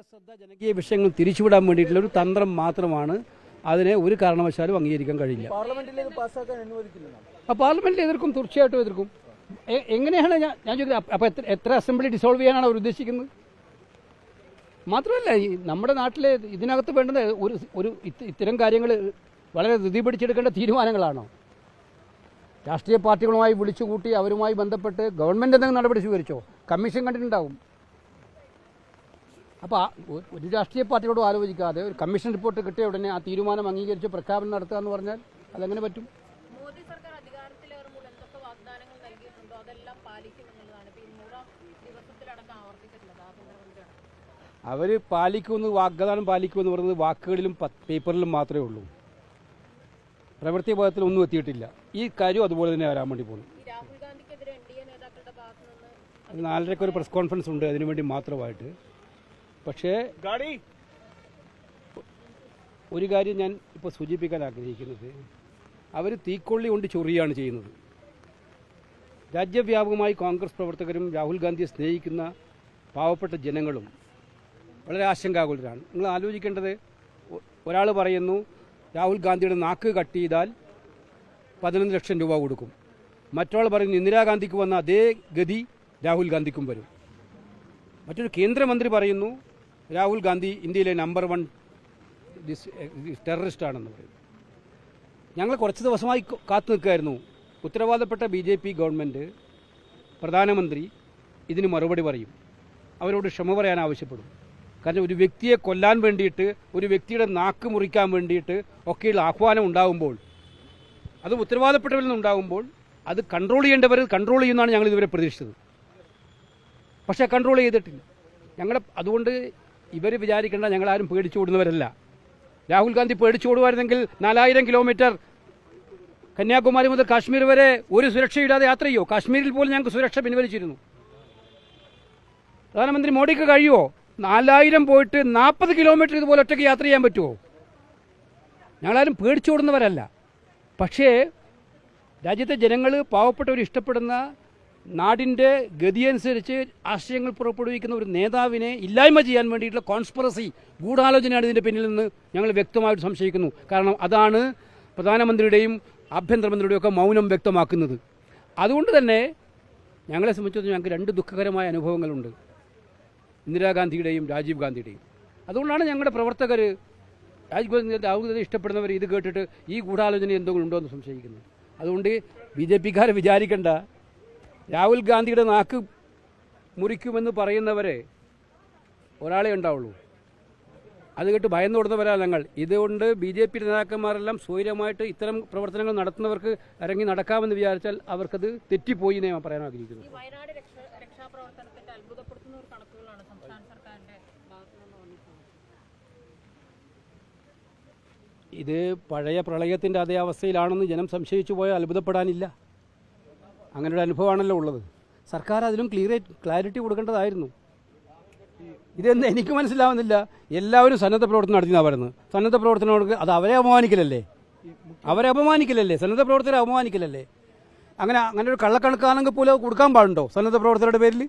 ജനശ്രദ്ധ ജനകീയ വിഷയങ്ങൾ തിരിച്ചുവിടാൻ വേണ്ടിയിട്ടുള്ള ഒരു തന്ത്രം മാത്രമാണ് അതിനെ ഒരു കാരണവശാലും അംഗീകരിക്കാൻ കഴിയില്ല. പാർലമെന്റിൽ എതിർക്കും തീർച്ചയായിട്ടും എതിർക്കും. എങ്ങനെയാണ് ഞാൻ ഞാൻ ചോദിക്കുന്നത് അപ്പോൾ എത്ര എത്ര അസംബ്ലി ഡിസോൾവ് ചെയ്യാനാണ് അവർ ഉദ്ദേശിക്കുന്നത്? മാത്രമല്ല ഈ നമ്മുടെ നാട്ടിലെ ഇതിനകത്ത് വേണ്ടുന്ന ഒരു ഒരു ഇത്തരം കാര്യങ്ങൾ വളരെ ധൃതി പിടിച്ചെടുക്കേണ്ട തീരുമാനങ്ങളാണോ? രാഷ്ട്രീയ പാർട്ടികളുമായി വിളിച്ചുകൂട്ടി അവരുമായി ബന്ധപ്പെട്ട് ഗവൺമെന്റ് എന്തെങ്കിലും നടപടി സ്വീകരിച്ചോ? കമ്മീഷൻ കണ്ടിട്ടുണ്ടാവും. അപ്പോൾ ആ ഒരു രാഷ്ട്രീയ പാർട്ടിയോടും ആലോചിക്കാതെ ഒരു കമ്മീഷൻ റിപ്പോർട്ട് കിട്ടിയ ഉടനെ ആ തീരുമാനം അംഗീകരിച്ച് പ്രഖ്യാപനം നടത്തുക എന്ന് പറഞ്ഞാൽ അതെങ്ങനെ പറ്റും? മോദി സർക്കാർ അധികാരത്തിലേറുമ്പോൾ എന്തൊക്കെ വാഗ്ദാനങ്ങൾ നൽകിയിട്ടുണ്ടോ? അതെല്ലാം പാലിക്കും എന്നുള്ളതാണ്. ഇപ്പൊ ഈ നൂറാം ദിവസത്തിലടക്കം അവർ പാലിക്കുമെന്ന് വാഗ്ദാനം പാലിക്കുമെന്ന് പറയുന്നത് വാക്കുകളിലും പേപ്പറിലും മാത്രമേ ഉള്ളൂ. പ്രവൃത്തി ഭാഗത്തിൽ ഒന്നും എത്തിയിട്ടില്ല. ഈ കാര്യം അതുപോലെ തന്നെ വരാൻ വേണ്ടി പോകുന്നു. ഈ രാഹുൽ ഗാന്ധിക്കെതിരെ എൻ നേതാക്കളുടെ ഭാഗത്തു നിന്ന് നാലരയ്ക്ക് ഒരു പ്രസ് കോൺഫറൻസ് ഉണ്ട്. അതിനുവേണ്ടി മാത്രമായിട്ട് പക്ഷേ ഒരു കാര്യം ഞാൻ ഇപ്പോൾ സൂചിപ്പിക്കാൻ ആഗ്രഹിക്കുന്നത്. അവർ തീക്കൊള്ളി കൊണ്ട് ചൊറിയാണ് ചെയ്യുന്നത്. രാജ്യവ്യാപകമായി കോൺഗ്രസ് പ്രവർത്തകരും രാഹുൽ ഗാന്ധിയെ സ്നേഹിക്കുന്ന പാവപ്പെട്ട ജനങ്ങളും വളരെ ആശങ്കാകുലരാണ്. നിങ്ങൾ ആലോചിക്കേണ്ടത് ഒരാൾ പറയുന്നു രാഹുൽ ഗാന്ധിയുടെ നാക്ക് കട്ട് ചെയ്താൽ പതിനൊന്ന് ലക്ഷം രൂപ കൊടുക്കും. മറ്റൊരാൾ പറയുന്നു ഇന്ദിരാഗാന്ധിക്ക് വന്ന അതേ ഗതി രാഹുൽ ഗാന്ധിക്കും വരും. മറ്റൊരു കേന്ദ്രമന്ത്രി പറയുന്നു രാഹുൽ ഗാന്ധി ഇന്ത്യയിലെ നമ്പർ വൺ ടെററിസ്റ്റ് ആണെന്ന് പറയുന്നു. ഞങ്ങൾ കുറച്ച് ദിവസമായി കാത്തു നിൽക്കുകയായിരുന്നു. ഉത്തരവാദപ്പെട്ട ബി ജെ പി ഗവൺമെന്റ് പ്രധാനമന്ത്രി ഇതിന് മറുപടി പറയും. അവരോട് ക്ഷമ പറയാൻ ആവശ്യപ്പെടും. കാരണം ഒരു വ്യക്തിയെ കൊല്ലാൻ വേണ്ടിയിട്ട് ഒരു വ്യക്തിയുടെ നാക്ക് മുറിക്കാൻ വേണ്ടിയിട്ട് ഒക്കെയുള്ള ആഹ്വാനം ഉണ്ടാകുമ്പോൾ അത് ഉത്തരവാദപ്പെട്ടവരിൽ നിന്നുണ്ടാകുമ്പോൾ അത് കൺട്രോൾ ചെയ്യേണ്ടവർ കൺട്രോൾ ചെയ്യുന്നതാണ് ഞങ്ങൾ ഇതുവരെ പ്രതീക്ഷിച്ചത്. പക്ഷേ കൺട്രോൾ ചെയ്തിട്ടില്ല. ഞങ്ങളുടെ അതുകൊണ്ട് ഇവർ വിചാരിക്കേണ്ട ഞങ്ങളാരും പേടിച്ചു ഓടുന്നവരല്ല രാഹുൽ ഗാന്ധി പേടിച്ചു ഓടുമായിരുന്നെങ്കിൽ നാലായിരം കിലോമീറ്റർ കന്യാകുമാരി മുതൽ കാശ്മീർ വരെ ഒരു സുരക്ഷയില്ലാതെ യാത്ര ചെയ്യോ? കാശ്മീരിൽ പോലും ഞങ്ങൾക്ക് സുരക്ഷ പിൻവലിച്ചിരുന്നു. പ്രധാനമന്ത്രി മോഡിക്ക് കഴിയുമോ നാലായിരം പോയിട്ട് നാൽപ്പത് കിലോമീറ്റർ ഇതുപോലെ ഒറ്റയ്ക്ക് യാത്ര ചെയ്യാൻ പറ്റുമോ ഞങ്ങളാരും പേടിച്ചോടുന്നവരല്ല പക്ഷേ രാജ്യത്തെ ജനങ്ങൾ പാവപ്പെട്ടവർ ഇഷ്ടപ്പെടുന്ന നാടിന്റെ ഗതിയനുസരിച്ച് ആശയങ്ങൾ പുറപ്പെടുവിക്കുന്ന ഒരു നേതാവിനെ ഇല്ലായ്മ ചെയ്യാൻ വേണ്ടിയിട്ടുള്ള കോൺസ്പിറസി ഗൂഢാലോചനയാണ് ഇതിന്റെ പിന്നിൽ നിന്ന് ഞങ്ങൾ വ്യക്തമായിട്ട് സംശയിക്കുന്നു. കാരണം അതാണ് പ്രധാനമന്ത്രിയുടെയും ആഭ്യന്തരമന്ത്രിയുടെയും ഒക്കെ മൗനം വ്യക്തമാക്കുന്നത്. അതുകൊണ്ട് തന്നെ ഞങ്ങളെ സംബന്ധിച്ചിടത്തോളം ഞങ്ങൾക്ക് രണ്ട് ദുഃഖകരമായ അനുഭവങ്ങളുണ്ട്. ഇന്ദിരാഗാന്ധിയുടെയും രാജീവ് ഗാന്ധിയുടെയും. അതുകൊണ്ടാണ് ഞങ്ങളുടെ പ്രവർത്തകർ രാജീവ് ഗാന്ധി രാഹുൽ ഗാന്ധി ഇഷ്ടപ്പെടുന്നവർ ഇത് കേട്ടിട്ട് ഈ ഗൂഢാലോചന എന്തെങ്കിലും ഉണ്ടോ എന്ന് സംശയിക്കുന്നു അതുകൊണ്ട് ബി ജെ പിക്കാർ വിചാരിക്കേണ്ട. രാഹുൽ ഗാന്ധിയുടെ നാക്ക് മുറിക്കുമെന്ന് പറയുന്നവരെ ഒരാളെ ഉണ്ടാവുള്ളൂ. അത് കേട്ട് ഭയന്നോടുന്നവരാ ഞങ്ങൾ. ഇതുകൊണ്ട് ബി ജെ പി നേതാക്കന്മാരെല്ലാം സ്വൈര്യമായിട്ട് ഇത്തരം പ്രവർത്തനങ്ങൾ നടത്തുന്നവർക്ക് ഇറങ്ങി നടക്കാമെന്ന് വിചാരിച്ചാൽ അവർക്കത് തെറ്റിപ്പോയി എന്ന് ഞാൻ പറയാൻ ആഗ്രഹിക്കുന്നു. ഇത് പഴയ പ്രളയത്തിന്റെ അതേ അവസ്ഥയിലാണെന്ന് ജനം സംശയിച്ചു പോയാൽ അത്ഭുതപ്പെടാനില്ല. അങ്ങനെ ഒരു അനുഭവമാണല്ലോ ഉള്ളത്. സർക്കാർ അതിലും ക്ലിയർ ക്ലാരിറ്റി കൊടുക്കേണ്ടതായിരുന്നു. ഇതെന്ന് എനിക്ക് മനസ്സിലാവുന്നില്ല. എല്ലാവരും സന്നദ്ധ പ്രവർത്തനം നടത്തിയെന്നാണ് പറയുന്നത്. സന്നദ്ധ പ്രവർത്തനങ്ങൾക്ക് അത് അവരെ അപമാനിക്കലല്ലേ? അവരെ അപമാനിക്കലല്ലേ? സന്നദ്ധ പ്രവർത്തകരെ അപമാനിക്കലല്ലേ? അങ്ങനെ അങ്ങനെ ഒരു കള്ളക്കണക്കാണെങ്കിൽ പോലും കൊടുക്കാൻ പാടുണ്ടോ സന്നദ്ധ പ്രവർത്തകരുടെ പേരിൽ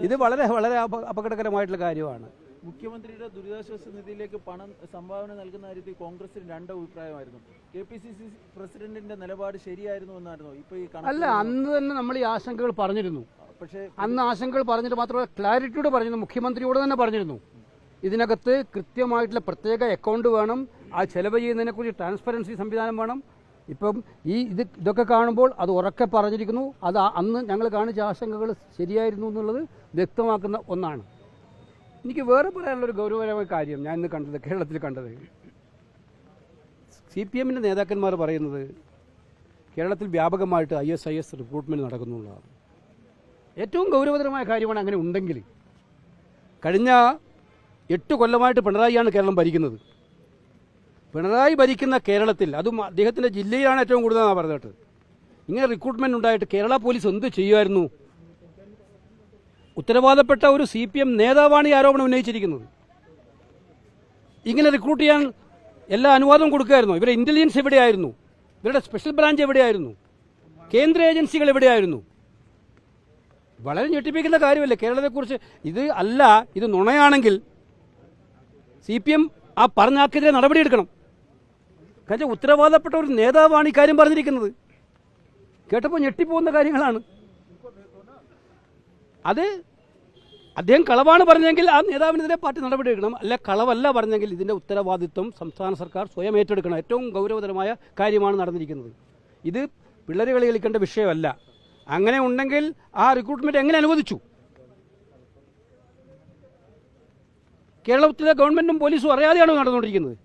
ഇത് വളരെ വളരെ അപ- അപകടകരമായിട്ടുള്ള കാര്യമാണ്. മുഖ്യമന്ത്രിയുടെ ദുരിതാശ്വാസ നിധിയിലേക്ക് പണം സംഭാവന നൽകുന്ന കാര്യത്തിൽ കോൺഗ്രസിന് രണ്ട് അഭിപ്രായമായിരുന്നു. കെ പി സി സി പ്രസിഡന്റിന്റെ നിലപാട് ശരിയായിരുന്നു എന്നായിരുന്നു ഇപ്പൊ ഈ അല്ല അന്ന് തന്നെ നമ്മൾ ഈ ആശങ്കകൾ പറഞ്ഞിരുന്നു. പക്ഷേ അന്ന് ആശങ്കകൾ പറഞ്ഞിട്ട് മാത്രമല്ല ക്ലാരിറ്റിയോട് പറഞ്ഞിരുന്നു മുഖ്യമന്ത്രിയോട് തന്നെ പറഞ്ഞിരുന്നു. ഇതിനകത്ത് കൃത്യമായിട്ടുള്ള പ്രത്യേക അക്കൗണ്ട് വേണം ആ ചെലവ് ചെയ്യുന്നതിനെക്കുറിച്ച് ട്രാൻസ്പെറൻസി സംവിധാനം വേണം. ഇപ്പം ഈ ഇത് ഇതൊക്കെ കാണുമ്പോൾ അത് ഉറക്കെ പറഞ്ഞിരിക്കുന്നു. അത് അന്ന് ഞങ്ങൾ കാണിച്ച ആശങ്കകൾ ശരിയായിരുന്നു എന്നുള്ളത് വ്യക്തമാക്കുന്ന ഒന്നാണ്. എനിക്ക് വേറെ പറയാനുള്ള ഒരു ഗൗരവകരമായ കാര്യം ഞാൻ ഇന്ന് കണ്ടത് കേരളത്തിൽ കണ്ടത്. സി പി എമ്മിന്റെ നേതാക്കന്മാർ പറയുന്നത് കേരളത്തിൽ വ്യാപകമായിട്ട് I S I S recruitment നടക്കുന്നുള്ളതാണ് ഏറ്റവും ഗൗരവതരമായ കാര്യമാണ് അങ്ങനെ ഉണ്ടെങ്കിൽ കഴിഞ്ഞ എട്ട് കൊല്ലമായിട്ട് പിണറായിയാണ് കേരളം ഭരിക്കുന്നത്. പിണറായി ഭരിക്കുന്ന കേരളത്തിൽ അതും അദ്ദേഹത്തിന്റെ ജില്ലയിലാണ് ഏറ്റവും കൂടുതലാണ് പറഞ്ഞിട്ട്. ഇങ്ങനെ റിക്രൂട്ട്മെന്റ് ഉണ്ടായിട്ട് കേരള പോലീസ് എന്ത് ചെയ്യുമായിരുന്നു? ഉത്തരവാദപ്പെട്ട ഒരു സി പി എം നേതാവാണ് ഈ ആരോപണം ഉന്നയിച്ചിരിക്കുന്നത്. ഇങ്ങനെ റിക്രൂട്ട് ചെയ്യാൻ എല്ലാ അനുവാദവും കൊടുക്കുമായിരുന്നു ഇവരുടെ ഇന്റലിജൻസ് എവിടെയായിരുന്നു? ഇവരുടെ സ്പെഷ്യൽ ബ്രാഞ്ച് എവിടെയായിരുന്നു? കേന്ദ്ര ഏജൻസികൾ എവിടെയായിരുന്നു? വളരെ ഞെട്ടിപ്പിക്കുന്ന കാര്യമല്ലേ? കേരളത്തെക്കുറിച്ച് ഇത് അല്ല ഇത് നുണയാണെങ്കിൽ സി പി എം ആ പറഞ്ഞാക്കെതിരെ നടപടിയെടുക്കണം. കാരണം ഉത്തരവാദപ്പെട്ട ഒരു നേതാവാണ് ഈ കാര്യം പറഞ്ഞിരിക്കുന്നത്. കേട്ടപ്പോൾ ഞെട്ടിപ്പോകുന്ന കാര്യങ്ങളാണ്. അത് അദ്ദേഹം കളവാണ് പറഞ്ഞെങ്കിൽ ആ നേതാവിനെതിരെ പാർട്ടി നടപടി എടുക്കണം അല്ല കളവല്ല പറഞ്ഞെങ്കിൽ ഇതിന്റെ ഉത്തരവാദിത്വം സംസ്ഥാന സർക്കാർ സ്വയം ഏറ്റെടുക്കണം. ഏറ്റവും ഗൗരവതരമായ കാര്യമാണ് നടന്നിരിക്കുന്നത്. ഇത് പിള്ളേർ കളി കളിക്കേണ്ട വിഷയമല്ല. അങ്ങനെ ഉണ്ടെങ്കിൽ ആ റിക്രൂട്ട്മെന്റ് എങ്ങനെ അനുവദിച്ചു? കേരളത്തിലെ ഗവൺമെന്റും പോലീസും അറിയാതെയാണോ നടന്നുകൊണ്ടിരിക്കുന്നത്?